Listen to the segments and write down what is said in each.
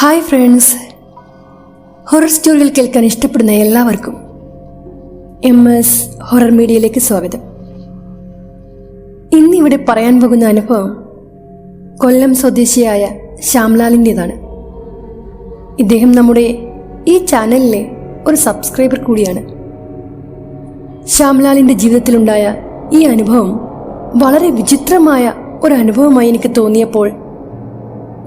Hi friends. Horror സ്റ്റോറികൾ കേൾക്കാൻ ഇഷ്ടപ്പെടുന്ന എല്ലാവർക്കും എം എസ് ഹൊറർ മീഡിയയിലേക്ക് സ്വാഗതം. ഇന്നിവിടെ പറയാൻ പോകുന്ന അനുഭവം കൊല്ലം സ്വദേശിയായ ശ്യാംലാലിന്റെതാണ്. ഇദ്ദേഹം നമ്മുടെ ഈ ചാനലിലെ ഒരു സബ്സ്ക്രൈബർ കൂടിയാണ്. ശ്യാംലാലിന്റെ ജീവിതത്തിലുണ്ടായ ഈ അനുഭവം വളരെ വിചിത്രമായ ഒരു അനുഭവമായി എനിക്ക് തോന്നിയപ്പോൾ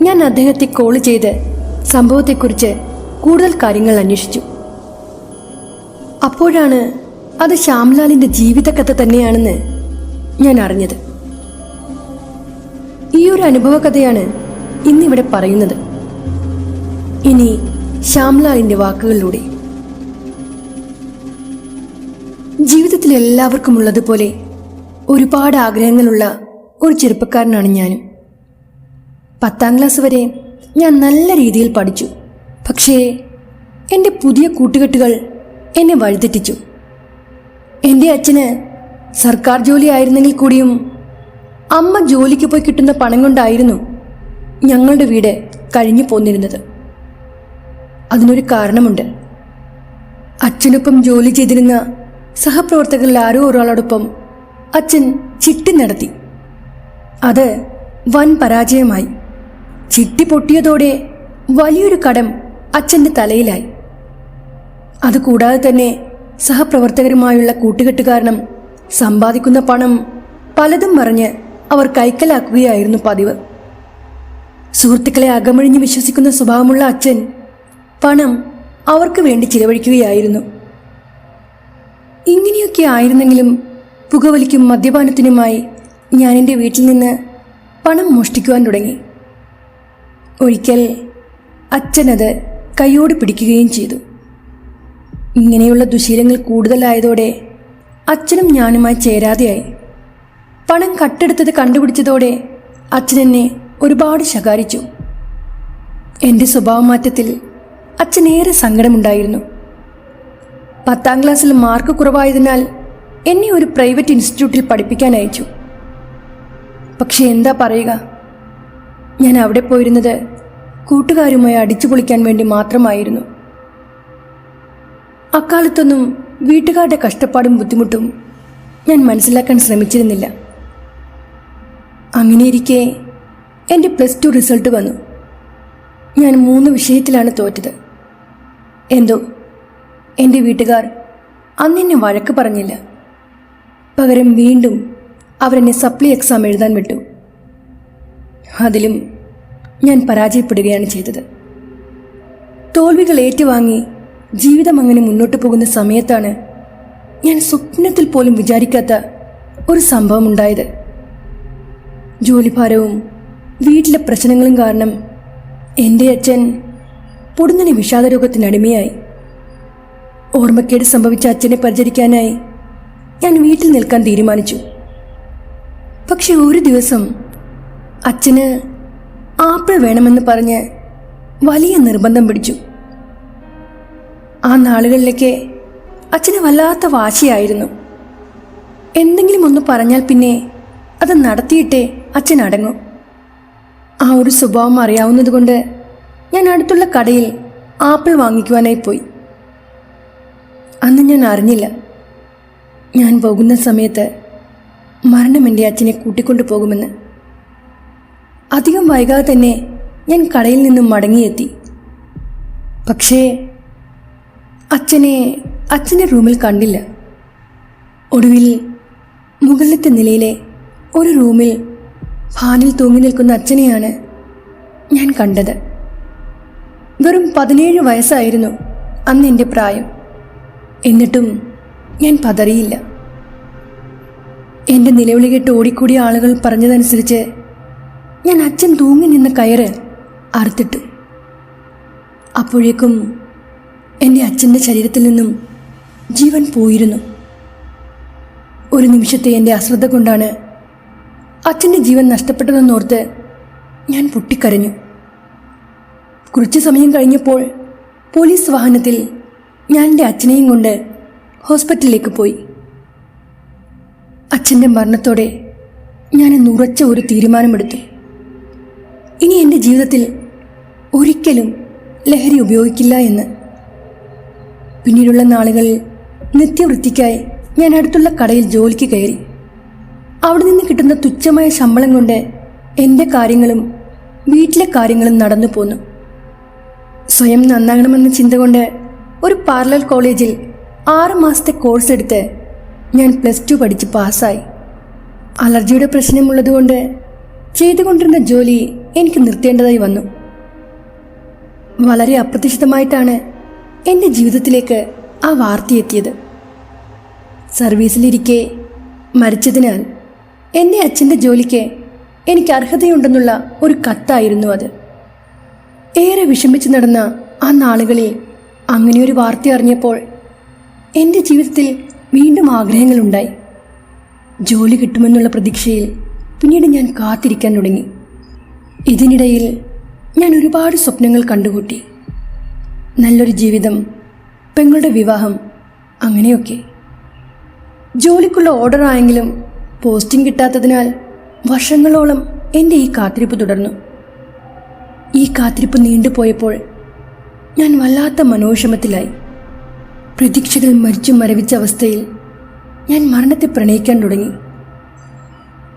ഞാൻ അദ്ദേഹത്തെ കോൾ ചെയ്ത് സംഭവത്തെക്കുറിച്ച് കൂടുതൽ കാര്യങ്ങൾ അന്വേഷിച്ചു. അപ്പോഴാണ് അത് ശ്യാംലാലിന്റെ ജീവിതകഥ തന്നെയാണെന്ന് ഞാൻ അറിഞ്ഞത്. ഈ ഒരു അനുഭവകഥയാണ് ഇന്നിവിടെ പറയുന്നത്. ഇനി ശ്യാംലാലിന്റെ വാക്കുകളിലൂടെ. ജീവിതത്തിൽ എല്ലാവർക്കും ഉള്ളതുപോലെ ഒരുപാട് ആഗ്രഹങ്ങളുള്ള ഒരു ചെറുപ്പക്കാരനാണ് ഞാനും. പത്താം ക്ലാസ് വരെ ഞാൻ നല്ല രീതിയിൽ പഠിച്ചു. പക്ഷേ എന്റെ പുതിയ കൂട്ടുകെട്ടുകൾ എന്നെ വഴിതെറ്റിച്ചു. എന്റെ അച്ഛന് സർക്കാർ ജോലി ആയിരുന്നെങ്കിൽ കൂടിയും അമ്മ ജോലിക്ക് പോയി കിട്ടുന്ന പണം കൊണ്ടായിരുന്നു ഞങ്ങളുടെ വീട് കഴിഞ്ഞു പോന്നിരുന്നത്. അതിനൊരു കാരണമുണ്ട്. അച്ഛനൊപ്പം ജോലി ചെയ്തിരുന്ന സഹപ്രവർത്തകരിൽ ആരോ ഒരാളോടൊപ്പം അച്ഛൻ ചിട്ടി നടത്തി. അത് വൻ പരാജയമായി. ചിട്ടി പൊട്ടിയതോടെ വലിയൊരു കടം അച്ഛന്റെ തലയിലായി. അതുകൂടാതെ തന്നെ സഹപ്രവർത്തകരുമായുള്ള കൂട്ടുകെട്ട് കാരണം സമ്പാദിക്കുന്ന പണം പലതും മറിഞ്ഞ് അവർ കൈക്കലാക്കുകയായിരുന്നു പതിവ്. സുഹൃത്തുക്കളെ അകമഴിഞ്ഞ് വിശ്വസിക്കുന്ന സ്വഭാവമുള്ള അച്ഛൻ പണം അവർക്ക് വേണ്ടി ചിലവഴിക്കുകയായിരുന്നു. ഇങ്ങനെയൊക്കെ ആയിരുന്നെങ്കിലും പുകവലിക്കും മദ്യപാനത്തിനുമായി ഞാൻ എന്റെ വീട്ടിൽ നിന്ന് പണം മോഷ്ടിക്കുവാൻ തുടങ്ങി. ഒരിക്കൽ അച്ഛനത് കൈയോട് പിടിക്കുകയും ചെയ്തു. ഇങ്ങനെയുള്ള ദുശീലങ്ങൾ കൂടുതലായതോടെ അച്ഛനും ഞാനുമായി ചേരാതെയായി. പണം കട്ടെടുത്തത് കണ്ടുപിടിച്ചതോടെ അച്ഛൻ എന്നെ ഒരുപാട് ശകാരിച്ചു. എന്റെ സ്വഭാവമാറ്റത്തിൽ അച്ഛനേറെ സങ്കടമുണ്ടായിരുന്നു. പത്താം ക്ലാസ്സിൽ മാർക്ക് കുറവായതിനാൽ എന്നെ ഒരു പ്രൈവറ്റ് ഇൻസ്റ്റിറ്റ്യൂട്ടിൽ പഠിപ്പിക്കാൻ അയച്ചു. പക്ഷെ എന്താ പറയുക? ഞാൻ അവിടെ പോയിരുന്നത് കൂട്ടുകാരുമായി അടിച്ചു പൊളിക്കാൻ വേണ്ടി മാത്രമായിരുന്നു. അക്കാലത്തൊന്നും വീട്ടുകാരുടെ കഷ്ടപ്പാടും ബുദ്ധിമുട്ടും ഞാൻ മനസ്സിലാക്കാൻ ശ്രമിച്ചിരുന്നില്ല. അങ്ങനെയിരിക്കെ എന്റെ പ്ലസ് ടു റിസൾട്ട് വന്നു. ഞാൻ മൂന്ന് വിഷയത്തിലാണ് തോറ്റത്. എന്തോ എന്റെ വീട്ടുകാർ അന്നെന്നെ വഴക്ക് പറഞ്ഞില്ല. പകരം വീണ്ടും അവരെന്നെ സപ്ലി എക്സാം എഴുതാൻ വിട്ടു. അതിലും ഞാൻ പരാജയപ്പെടുകയാണ് ചെയ്തത്. തോൽവികൾ ഏറ്റുവാങ്ങി ജീവിതം അങ്ങനെ മുന്നോട്ട് പോകുന്ന സമയത്താണ് ഞാൻ സ്വപ്നത്തിൽ പോലും വിചാരിക്കാത്ത ഒരു സംഭവം ഉണ്ടായത്. ജോലിഭാരവും വീട്ടിലെ പ്രശ്നങ്ങളും കാരണം എന്റെ അച്ഛൻ പൊടുന്നനെ വിഷാദരോഗത്തിനടിമയായി. ഓർമ്മക്കേട് സംഭവിച്ച അച്ഛനെ പരിചരിക്കാനായി ഞാൻ വീട്ടിൽ നിൽക്കാൻ തീരുമാനിച്ചു. പക്ഷെ ഒരു ദിവസം അച്ഛന് ആപ്പിൾ വേണമെന്ന് പറഞ്ഞ് വലിയ നിർബന്ധം പിടിച്ചു. ആ നാളുകളിലൊക്കെ അച്ഛന് വല്ലാത്ത വാശിയായിരുന്നു. എന്തെങ്കിലും ഒന്ന് പറഞ്ഞാൽ പിന്നെ അത് നടത്തിയിട്ടേ അച്ഛൻ അടങ്ങും. ആ ഒരു സ്വഭാവം അറിയാവുന്നതുകൊണ്ട് ഞാൻ അടുത്തുള്ള കടയിൽ ആപ്പിൾ വാങ്ങിക്കുവാനായി പോയി. അന്ന് ഞാൻ അറിഞ്ഞില്ല. ഞാൻ പോകുന്ന സമയത്ത് മരണം എന്റെ അച്ഛനെ കൂട്ടിക്കൊണ്ടു പോകുമെന്ന് അധികം വൈകാതെ തന്നെ ഞാൻ കടയിൽ നിന്നും മടങ്ങിയെത്തി. പക്ഷേ അച്ഛനെ അച്ഛന്റെ റൂമിൽ കണ്ടില്ല. ഒടുവിൽ മുകളിലത്തെ നിലയിലെ ഒരു റൂമിൽ ഫാനിൽ തൂങ്ങി നിൽക്കുന്ന അച്ഛനെയാണ് ഞാൻ കണ്ടത്. വെറും പതിനേഴ് വയസ്സായിരുന്നു അന്ന് എന്റെ പ്രായം. എന്നിട്ടും ഞാൻ പതറിയില്ല. എന്റെ നിലവിളി കേട്ട് ഓടിക്കൂടിയ ആളുകൾ പറഞ്ഞതനുസരിച്ച് ഞാൻ അച്ഛൻ തൂങ്ങി നിന്ന് കയറ് അറുത്തിട്ടു. അപ്പോഴേക്കും എന്റെ അച്ഛന്റെ ശരീരത്തിൽ നിന്നും ജീവൻ പോയിരുന്നു. ഒരു നിമിഷത്തെ എന്റെ അശ്രദ്ധ കൊണ്ടാണ് അച്ഛന്റെ ജീവൻ നഷ്ടപ്പെട്ടതെന്നോർത്ത് ഞാൻ പൊട്ടിക്കരഞ്ഞു. കുറച്ച് സമയം കഴിഞ്ഞപ്പോൾ പോലീസ് വാഹനത്തിൽ ഞാൻ എന്റെ അച്ഛനെയും കൊണ്ട് ഹോസ്പിറ്റലിലേക്ക് പോയി. അച്ഛന്റെ മരണത്തോടെ ഞാൻ ഉറച്ച ഒരു തീരുമാനമെടുത്തു. ഇനി എന്റെ ജീവിതത്തിൽ ഒരിക്കലും ലഹരി ഉപയോഗിക്കില്ല എന്ന്. പിന്നീടുള്ള നാളുകളിൽ നിത്യവൃത്തിക്കായി ഞാൻ അടുത്തുള്ള കടയിൽ ജോലിക്ക് കയറി. അവിടെ നിന്ന് കിട്ടുന്ന തുച്ഛമായ ശമ്പളം കൊണ്ട് എന്റെ കാര്യങ്ങളും വീട്ടിലെ കാര്യങ്ങളും നടന്നു പോന്നു. സ്വയം നന്നാകണമെന്ന ചിന്ത കൊണ്ട് ഒരു പാർലൽ കോളേജിൽ ആറ് മാസത്തെ കോഴ്സ് എടുത്ത് ഞാൻ പ്ലസ് ടു പഠിച്ച് പാസ്സായി. അലർജിയുടെ പ്രശ്നമുള്ളതുകൊണ്ട് ചെയ്തുകൊണ്ടിരുന്ന ജോലി എനിക്ക് നിർത്തേണ്ടതായി വന്നു. വളരെ അപ്രതീക്ഷിതമായിട്ടാണ് എന്റെ ജീവിതത്തിലേക്ക് ആ വാർത്തയെത്തിയത് സർവീസിലിരിക്കെ മരിച്ചതിനാൽ എന്റെ അച്ഛന്റെ ജോലിക്ക് എനിക്ക് അർഹതയുണ്ടെന്നുള്ള ഒരു കത്തായിരുന്നു അത്. ഏറെ വിഷമിച്ച് നടന്ന ആ നാളുകളിൽ അങ്ങനെയൊരു വാർത്ത അറിഞ്ഞപ്പോൾ എന്റെ ജീവിതത്തിൽ വീണ്ടും ആഗ്രഹങ്ങളുണ്ടായി. ജോലി കിട്ടുമെന്നുള്ള പ്രതീക്ഷയിൽ പിന്നീട് ഞാൻ കാത്തിരിക്കാൻ തുടങ്ങി. ഇതിനിടയിൽ ഞാൻ ഒരുപാട് സ്വപ്നങ്ങൾ കണ്ടുകൂട്ടി. നല്ലൊരു ജീവിതം പെങ്ങളുടെ വിവാഹം അങ്ങനെയൊക്കെ. ജോലിക്കുള്ള ഓർഡർ ആയെങ്കിലും പോസ്റ്റിംഗ് കിട്ടാത്തതിനാൽ വർഷങ്ങളോളം എന്റെ ഈ കാത്തിരിപ്പ് തുടർന്നു. ഈ കാത്തിരിപ്പ് നീണ്ടുപോയപ്പോൾ ഞാൻ വല്ലാത്ത മനോഷമത്തിലായി പ്രതീക്ഷകൾ മരിച്ചു മരവിച്ച അവസ്ഥയിൽ ഞാൻ മരണത്തെ പ്രണയിക്കാൻ തുടങ്ങി.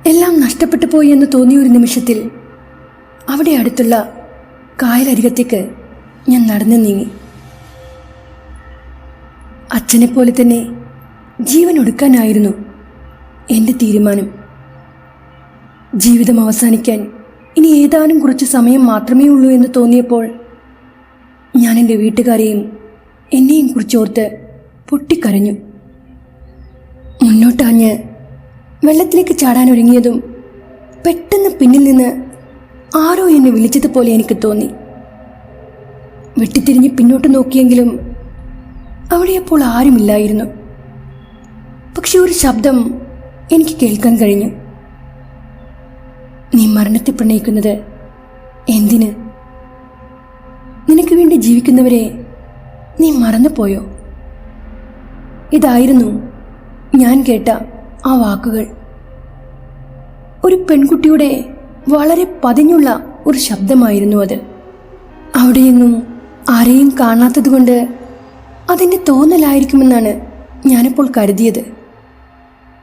എല്ലാം നഷ്ടപ്പെട്ടു പോയി എന്ന് തോന്നിയ ഒരു നിമിഷത്തിൽ അവിടെ അടുത്തുള്ള കായലരികത്തേക്ക് ഞാൻ നടന്നു നീങ്ങി. അച്ഛനെപ്പോലെ തന്നെ ജീവൻ ഒടുക്കാനായിരുന്നു എന്റെ തീരുമാനം. ജീവിതം അവസാനിക്കാൻ ഇനി ഏതാനും കുറച്ച് സമയം മാത്രമേ ഉള്ളൂ എന്ന് തോന്നിയപ്പോൾ ഞാൻ എന്റെ വീട്ടുകാരെയും എന്നെയും കുറിച്ചോർത്ത് പൊട്ടിക്കരഞ്ഞു. മുന്നോട്ടാഞ്ഞ് വെള്ളത്തിലേക്ക് ചാടാൻ ഒരുങ്ങിയതും പെട്ടെന്ന് പിന്നിൽ നിന്ന് ആരോ എന്നെ വിളിച്ചതുപോലെ എനിക്ക് തോന്നി. വെട്ടിത്തിരിഞ്ഞ് പിന്നോട്ട് നോക്കിയെങ്കിലും അവിടെ അപ്പോൾ ആരുമില്ലായിരുന്നു. പക്ഷെ ഒരു ശബ്ദം എനിക്ക് കേൾക്കാൻ കഴിഞ്ഞു. നീ മരണത്തെ പ്രണയിക്കുന്നത് എന്തിന്? നിനക്ക് വേണ്ടി ജീവിക്കുന്നവരെ നീ മറന്നുപോയോ? ഇതായിരുന്നു ഞാൻ കേട്ട ആ വാക്കുകൾ. ഒരു പെൺകുട്ടിയുടെ വളരെ പതിഞ്ഞുള്ള ഒരു ശബ്ദമായിരുന്നു അത്. അവിടെയെങ്ങും ആരെയും കാണാത്തതുകൊണ്ട് അതിന്റെ തോന്നലായിരിക്കുമെന്നാണ് ഞാനിപ്പോൾ കരുതിയത്.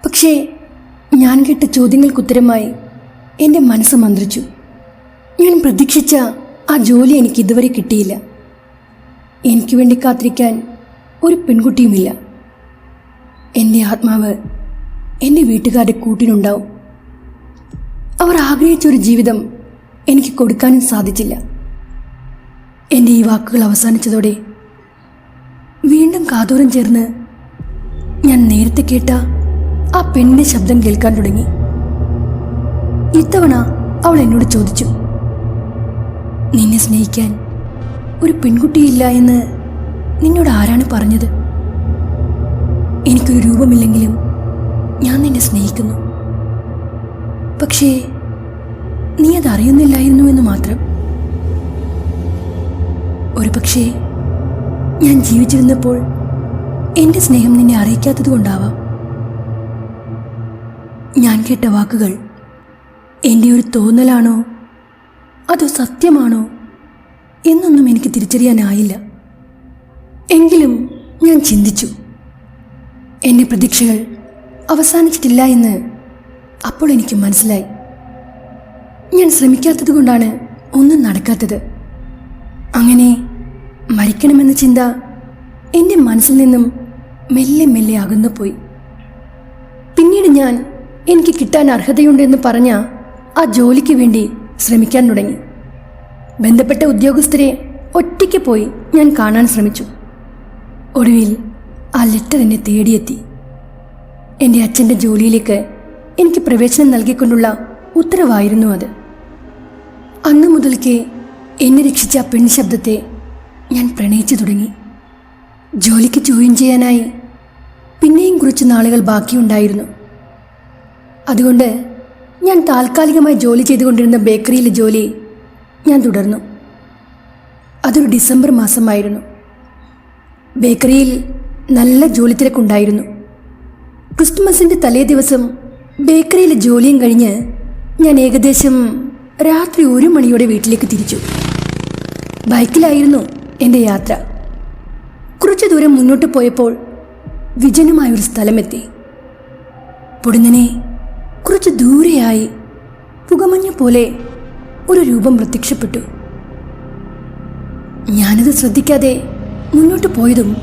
പക്ഷേ ഞാൻ കേട്ട ചോദ്യങ്ങൾക്കുത്തരമായി എന്റെ മനസ്സ് മന്ത്രിച്ചു. ഞാൻ പ്രതീക്ഷിച്ച ആ ജോലി എനിക്ക് ഇതുവരെ കിട്ടിയില്ല. എനിക്ക് വേണ്ടി കാത്തിരിക്കാൻ ഒരു പെൺകുട്ടിയുമില്ല. എന്റെ ആത്മാവ് എന്റെ വീട്ടുകാരുടെ കൂട്ടിനുണ്ടാവും അവർ ആഗ്രഹിച്ചൊരു ജീവിതം എനിക്ക് കൊടുക്കാനും സാധിച്ചില്ല. എന്റെ ഈ വാക്കുകൾ അവസാനിച്ചതോടെ വീണ്ടും കാതോരം ചേർന്ന് ഞാൻ നേരത്തെ കേട്ട ആ പെണ്ണിന്റെ ശബ്ദം കേൾക്കാൻ തുടങ്ങി. ഇത്തവണ അവൾ എന്നോട് ചോദിച്ചു നിന്നെ സ്നേഹിക്കാൻ ഒരു പെൺകുട്ടിയില്ല എന്ന് നിന്നോട് ആരാണ് പറഞ്ഞത്? എനിക്കൊരു രൂപമില്ലെങ്കിലും ഞാൻ നിന്നെ സ്നേഹിക്കുന്നു. പക്ഷേ നീ അതറിയുന്നില്ലായിരുന്നു എന്ന് മാത്രം. ഒരു പക്ഷേ ഞാൻ ജീവിച്ചിരുന്നപ്പോൾ എന്റെ സ്നേഹം നിന്നെ അറിയിക്കാത്തത് കൊണ്ടാവാം. ഞാൻ കേട്ട വാക്കുകൾ എന്റെ ഒരു തോന്നലാണോ? അതോ സത്യമാണോ? എന്നൊന്നും എനിക്ക് തിരിച്ചറിയാനായില്ല. എങ്കിലും ഞാൻ ചിന്തിച്ചു. എന്റെ പ്രതീക്ഷകൾ അവസാനിച്ചിട്ടില്ല എന്ന് അപ്പോൾ എനിക്ക് മനസ്സിലായി. ഞാൻ ശ്രമിക്കാത്തത് കൊണ്ടാണ് ഒന്നും നടക്കാത്തത്. അങ്ങനെ മരിക്കണമെന്ന ചിന്ത എന്റെ മനസ്സിൽ നിന്നും മെല്ലെ മെല്ലെ അകന്നുപോയി പിന്നീട് ഞാൻ എനിക്ക് കിട്ടാൻ അർഹതയുണ്ടെന്ന് പറഞ്ഞ ആ ജോലിക്ക് വേണ്ടി ശ്രമിക്കാൻ തുടങ്ങി. ബന്ധപ്പെട്ട ഉദ്യോഗസ്ഥരെ ഒറ്റയ്ക്ക് പോയി ഞാൻ കാണാൻ ശ്രമിച്ചു. ഒടുവിൽ ആ ലെറ്റർ എന്നെ തേടിയെത്തി. എന്റെ അച്ഛന്റെ ജോലിയിലേക്ക് എനിക്ക് പ്രവേശനം നൽകിക്കൊണ്ടുള്ള ഉത്തരവായിരുന്നു അത്. അന്നു മുതൽക്കേ എന്നെ രക്ഷിച്ച ആ പെൺശബ്ദത്തെ ഞാൻ പ്രണയിച്ചു തുടങ്ങി. ജോലിക്ക് ജോയിൻ ചെയ്യാനായി പിന്നെയും കുറച്ച് നാളുകൾ ബാക്കിയുണ്ടായിരുന്നു. അതുകൊണ്ട് ഞാൻ താൽക്കാലികമായി ജോലി ചെയ്തുകൊണ്ടിരുന്ന ബേക്കറിയിലെ ജോലി ഞാൻ തുടർന്നു. അതൊരു ഡിസംബർ മാസമായിരുന്നു. ബേക്കറിയിൽ നല്ല ജോലി തിരക്കുണ്ടായിരുന്നു. ക്രിസ്തുമസിന്റെ തലേ ദിവസം ബേക്കറിയിലെ ജോലിയും കഴിഞ്ഞ് ഞാൻ ഏകദേശം രാത്രി ഒരു മണിയോടെ വീട്ടിലേക്ക് തിരിച്ചു. ബൈക്കിലായിരുന്നു എന്റെ യാത്ര. കുറച്ചു ദൂരം മുന്നോട്ട് പോയപ്പോൾ വിജനമായൊരു സ്ഥലമെത്തി. പൊടുന്നനെ കുറച്ച് ദൂരെയായി പുകമഞ്ഞ പോലെ ഒരു രൂപം പ്രത്യക്ഷപ്പെട്ടു. ഞാനത് ശ്രദ്ധിക്കാതെ മുന്നോട്ട് പോയതും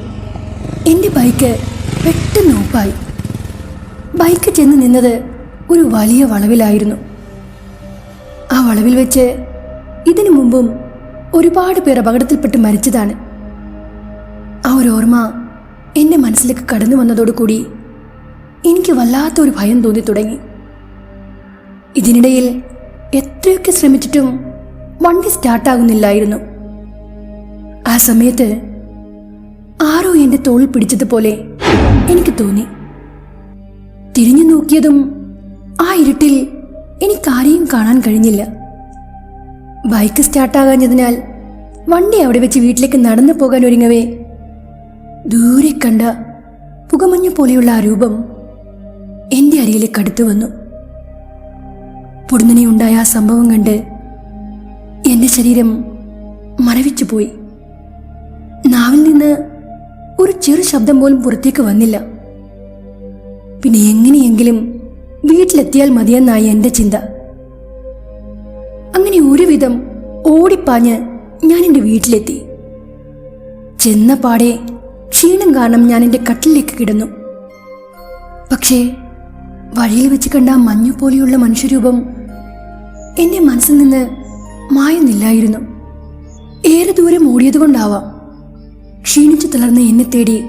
എന്റെ ബൈക്ക് പെട്ടെന്ന് ഓപ്പായി ബൈക്ക് ചെന്ന് നിന്നത് ഒരു വലിയ വളവിലായിരുന്നു. ആ വളവിൽ വെച്ച് ഇതിനു മുമ്പും ഒരുപാട് പേർ അപകടത്തിൽപ്പെട്ട് മരിച്ചതാണ്. ആ ഒരു ഓർമ്മ എന്റെ മനസ്സിലേക്ക് കടന്നു വന്നതോടുകൂടി എനിക്ക് വല്ലാത്തൊരു ഭയം തോന്നി തുടങ്ങി. ഇതിനിടയിൽ എത്രയൊക്കെ ശ്രമിച്ചിട്ടും വണ്ടി സ്റ്റാർട്ടാകുന്നില്ലായിരുന്നു. ആ സമയത്ത് ആരോ എന്റെ തോൾ പിടിച്ചതുപോലെ എനിക്ക് തോന്നി. തിരിഞ്ഞു നോക്കിയതും ആ ഇരുട്ടിൽ എനിക്കാരെയും കാണാൻ കഴിഞ്ഞില്ല. ബൈക്ക് സ്റ്റാർട്ടാകാഞ്ഞതിനാൽ വണ്ടി അവിടെ വെച്ച് വീട്ടിലേക്ക് നടന്നു പോകാൻ ഒരുങ്ങവേ. ദൂരെ കണ്ട പുകമഞ്ഞു പോലെയുള്ള ആ രൂപം എന്റെ അരികിലേക്ക് അടുത്തു വന്നു. പൊടുന്നനെ ഉണ്ടായ ആ സംഭവം കണ്ട് എന്റെ ശരീരം മരവിച്ചു പോയി. നാവിൽ നിന്ന് ഒരു ചെറു ശബ്ദം പോലും പുറത്തേക്ക് വന്നില്ല. പിന്നെ എങ്ങനെയെങ്കിലും വീട്ടിലെത്തിയാൽ മതിയെന്നായി എന്റെ ചിന്ത. അങ്ങനെ ഒരുവിധം ഓടിപ്പാഞ്ഞ് ഞാൻ എന്റെ വീട്ടിലെത്തി. ചെന്ന പാടെ ക്ഷീണം കാരണം ഞാൻ എന്റെ കട്ടിലേക്ക് കിടന്നു. പക്ഷേ വഴിയിൽ വെച്ച് കണ്ട മഞ്ഞു പോലെയുള്ള മനുഷ്യരൂപം എന്റെ മനസ്സിൽ നിന്ന് മായുന്നില്ലായിരുന്നു. ഏറെ ദൂരം ഓടിയതുകൊണ്ടാവാം ക്ഷീണിച്ചു തളർന്ന് എന്നെ തേടി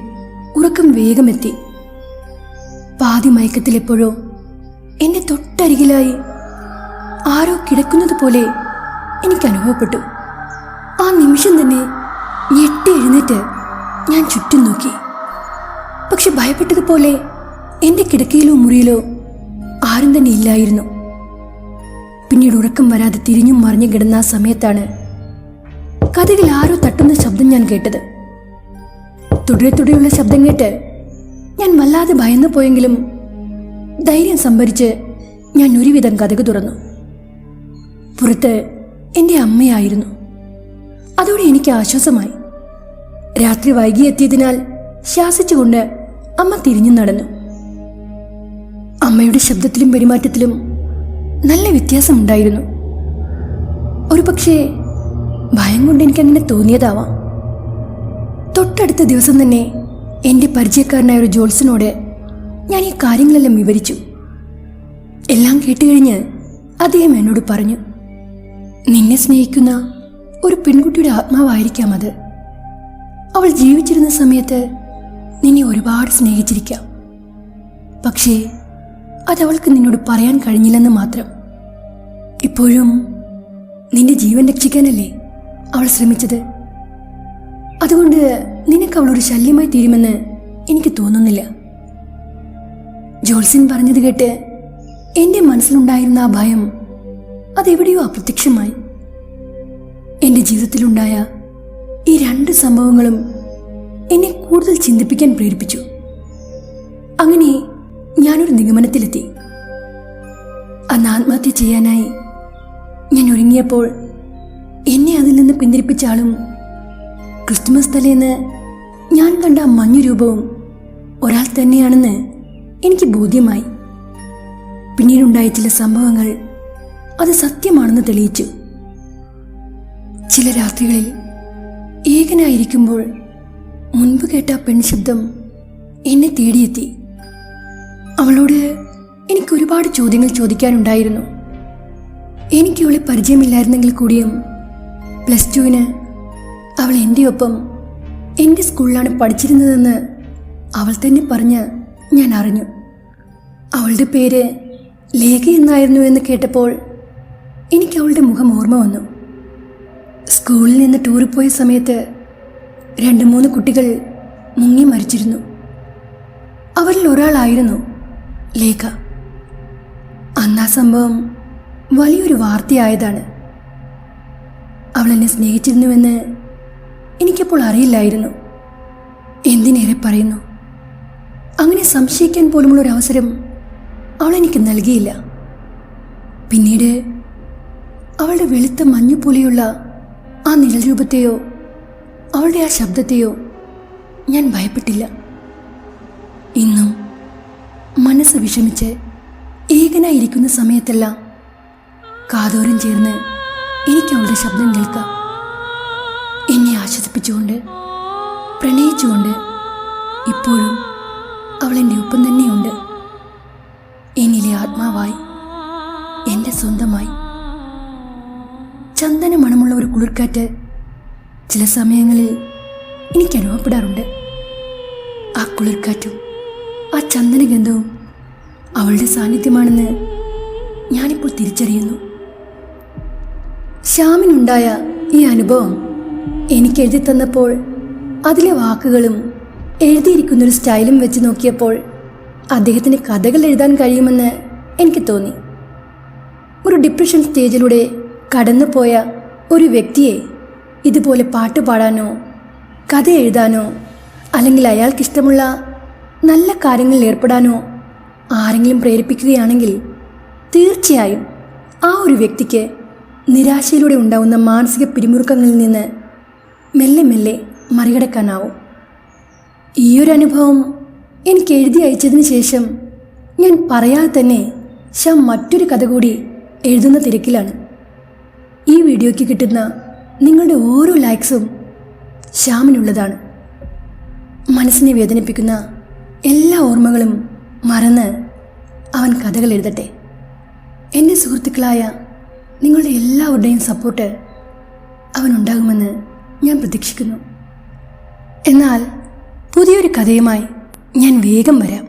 ഉറക്കം വേഗമെത്തി. പാതി മയക്കത്തിലെപ്പോഴോ എന്നെ തൊട്ടരികിലായി ആരോ കിടക്കുന്നത് പോലെ എനിക്ക് അനുഭവപ്പെട്ടു. ആ നിമിഷം തന്നെ ഞെട്ടി എഴുന്നേറ്റ് ഞാൻ ചുറ്റും നോക്കി. പക്ഷെ ഭയപ്പെട്ടതുപോലെ എന്റെ കിടക്കയിലോ മുറിയിലോ ആരും തന്നെ ഇല്ലായിരുന്നു. പിന്നീട് ഉറക്കം വരാതെ തിരിഞ്ഞും മറിഞ്ഞു കിടന്ന ആ സമയത്താണ് കഥകിൽ ആരോ തട്ടുന്ന ശബ്ദം ഞാൻ കേട്ടത്. തുടരെ തുടരെയുള്ള ശബ്ദം കേട്ട് ഞാൻ വല്ലാതെ ഭയന്നു പോയെങ്കിലും ധൈര്യം സംഭരിച്ച് ഞാൻ ഒരുവിധം കഥക് തുറന്നു. പുറത്ത് എന്റെ അമ്മയായിരുന്നു. അതോടെ എനിക്ക് ആശ്വാസമായി. രാത്രി വൈകിയെത്തിയതിനാൽ ശാസിച്ചുകൊണ്ട് അമ്മ തിരിഞ്ഞു നടന്നു. അമ്മയുടെ ശബ്ദത്തിലും പെരുമാറ്റത്തിലും നല്ല വ്യത്യാസമുണ്ടായിരുന്നു. ഒരു പക്ഷേ ഭയം കൊണ്ട് എനിക്കങ്ങനെ തോന്നിയതാവാം. തൊട്ടടുത്ത ദിവസം തന്നെ എന്റെ പരിചയക്കാരനായ ഒരു ജോത്സനോട് ഞാൻ ഈ കാര്യങ്ങളെല്ലാം വിവരിച്ചു. എല്ലാം കേട്ടുകഴിഞ്ഞ് അദ്ദേഹം എന്നോട് പറഞ്ഞു നിന്നെ സ്നേഹിക്കുന്ന ഒരു പെൺകുട്ടിയുടെ ആത്മാവായിരിക്കാം അത്. അവൾ ജീവിച്ചിരുന്ന സമയത്ത് നിന്നെ ഒരുപാട് സ്നേഹിച്ചിരിക്കാം. പക്ഷേ അതവൾക്ക് നിന്നോട് പറയാൻ കഴിഞ്ഞില്ലെന്ന് മാത്രം. ഇപ്പോഴും നിന്റെ ജീവൻ രക്ഷിക്കാനല്ലേ അവൾ ശ്രമിച്ചത്? അതുകൊണ്ട് നിനക്ക് അവളൊരു ശല്യമായി തീരുമെന്ന് എനിക്ക് തോന്നുന്നില്ല. ജോൾസിൻ പറഞ്ഞത് കേട്ട് എന്റെ മനസ്സിലുണ്ടായിരുന്ന ആ ഭയം അതെവിടെയോ അപ്രത്യക്ഷമായി. എന്റെ ജീവിതത്തിലുണ്ടായ ഈ രണ്ട് സംഭവങ്ങളും എന്നെ കൂടുതൽ ചിന്തിപ്പിക്കാൻ പ്രേരിപ്പിച്ചു. അങ്ങനെ ഞാനൊരു നിഗമനത്തിലെത്തി. അന്ന് ആത്മഹത്യ ചെയ്യാനായി ഞാൻ ഒരുങ്ങിയപ്പോൾ എന്നെ അതിൽ നിന്ന് പിന്തിരിപ്പിച്ച ആളും ക്രിസ്തുമസ് തലേന്ന് ഞാൻ കണ്ട ആ മഞ്ഞു രൂപവും ഒരാൾ തന്നെയാണെന്ന് എനിക്ക് ബോധ്യമായി. പിന്നീടുണ്ടായ ചില സംഭവങ്ങൾ അത് സത്യമാണെന്ന് തെളിയിച്ചു. ചില രാത്രികളിൽ ഏകനായിരിക്കുമ്പോൾ മുൻപ് കേട്ട പെൺ പെൺശബ്ദം എന്നെ തേടിയെത്തി. അവളോട് എനിക്ക് ഒരുപാട് ചോദ്യങ്ങൾ ചോദിക്കാനുണ്ടായിരുന്നു. എനിക്ക് അവളെ പരിചയമില്ലായിരുന്നെങ്കിൽ കൂടിയും പ്ലസ് ടുവിന് അവൾ എന്റെ ഒപ്പം എന്റെ സ്കൂളിലാണ് പഠിച്ചിരുന്നതെന്ന് അവൾ തന്നെ പറഞ്ഞ് ഞാൻ അറിഞ്ഞു അവളുടെ പേര് ലേഖ എന്നായിരുന്നു എന്ന് കേട്ടപ്പോൾ എനിക്ക് അവളുടെ മുഖം ഓർമ്മ വന്നു. സ്കൂളിൽ നിന്ന് ടൂർ പോയ സമയത്ത് രണ്ട് മൂന്ന് കുട്ടികൾ മുങ്ങി മരിച്ചിരുന്നു. അവരിൽ ഒരാളായിരുന്നു ലേഖ. അന്ന് ആ സംഭവം വലിയൊരു വാർത്തയായതാണ്. അവൾ എന്നെ സ്നേഹിച്ചിരുന്നുവെന്ന് എനിക്കപ്പോൾ അറിയില്ലായിരുന്നു. എന്തിനേറെ പറയുന്നു? അങ്ങനെ സംശയിക്കാൻ പോലുമുള്ള ഒരു അവസരം അവൾ എനിക്ക് നൽകിയില്ല. പിന്നീട് അവളുടെ വെളുത്ത മഞ്ഞു പോലെയുള്ള ആ നിഴൽ രൂപത്തെയോ അവളുടെ ആ ശബ്ദത്തെയോ ഞാൻ ഭയപ്പെട്ടില്ല. ഇന്നും മനസ്സ് വിഷമിച്ച് ഏകനായിരിക്കുന്ന സമയത്തെല്ലാം കാതോരം ചേർന്ന് എനിക്ക് അവളുടെ ശബ്ദം കേൾക്കാം. എന്നെ ആശ്വസിപ്പിച്ചുകൊണ്ട് പ്രണയിച്ചുകൊണ്ട് ഇപ്പോഴും അവൾ എന്റെ ഒപ്പം തന്നെയുണ്ട്. എന്നിലെ ആത്മാവായി എന്റെ സ്വന്തമായി. ചന്ദന മണമുള്ള ഒരു കുളിർക്കാറ്റ് ചില സമയങ്ങളിൽ എനിക്ക് അനുഭവപ്പെടാറുണ്ട്. ആ കുളിർക്കാറ്റും ആ ചന്ദനഗന്ധവും അവളുടെ സാന്നിധ്യമാണെന്ന് ഞാനിപ്പോൾ തിരിച്ചറിയുന്നു. ശ്യാമിനുണ്ടായ ഈ അനുഭവം എനിക്ക് എഴുതി തന്നപ്പോൾ അതിലെ വാക്കുകളും എഴുതിയിരിക്കുന്നൊരു സ്റ്റൈലും വെച്ച് നോക്കിയപ്പോൾ അദ്ദേഹത്തിന് കഥകൾ എഴുതാൻ കഴിയുമെന്ന് എനിക്ക് തോന്നി. ഒരു ഡിപ്രഷൻ സ്റ്റേജിലൂടെ കടന്നുപോയ ഒരു വ്യക്തിയെ ഇതുപോലെ പാട്ട് പാടാനോ കഥ എഴുതാനോ അല്ലെങ്കിൽ അയാൾക്കിഷ്ടമുള്ള നല്ല കാര്യങ്ങളിൽ ഏർപ്പെടാനോ ആരെങ്കിലും പ്രേരിപ്പിക്കുകയാണെങ്കിൽ തീർച്ചയായും ആ ഒരു വ്യക്തിക്ക് നിരാശയിലൂടെ ഉണ്ടാവുന്ന മാനസിക പിരിമുറുക്കങ്ങളിൽ നിന്ന് മെല്ലെ മെല്ലെ മറികടക്കാനാവും. ഈ ഒരു അനുഭവം എനിക്ക് എഴുതി അയച്ചതിന് ശേഷം ഞാൻ പറയാതെ തന്നെ ശ്യാം മറ്റൊരു കഥ കൂടി എഴുതുന്ന തിരക്കിലാണ്. ഈ വീഡിയോയ്ക്ക് കിട്ടുന്ന നിങ്ങളുടെ ഓരോ ലൈക്സും ശ്യാമിനുള്ളതാണ്. മനസ്സിനെ വേദനിപ്പിക്കുന്ന എല്ലാ ഓർമ്മകളും മറന്ന് അവൻ കഥകൾ എഴുതട്ടെ. എന്റെ സുഹൃത്തുക്കളായ നിങ്ങളുടെ എല്ലാവരുടെയും സപ്പോർട്ട് അവനുണ്ടാകുമെന്ന് ഞാൻ പ്രതീക്ഷിക്കുന്നു. എന്നാൽ പുതിയൊരു കഥയുമായി ഞാൻ വേഗം വരാം.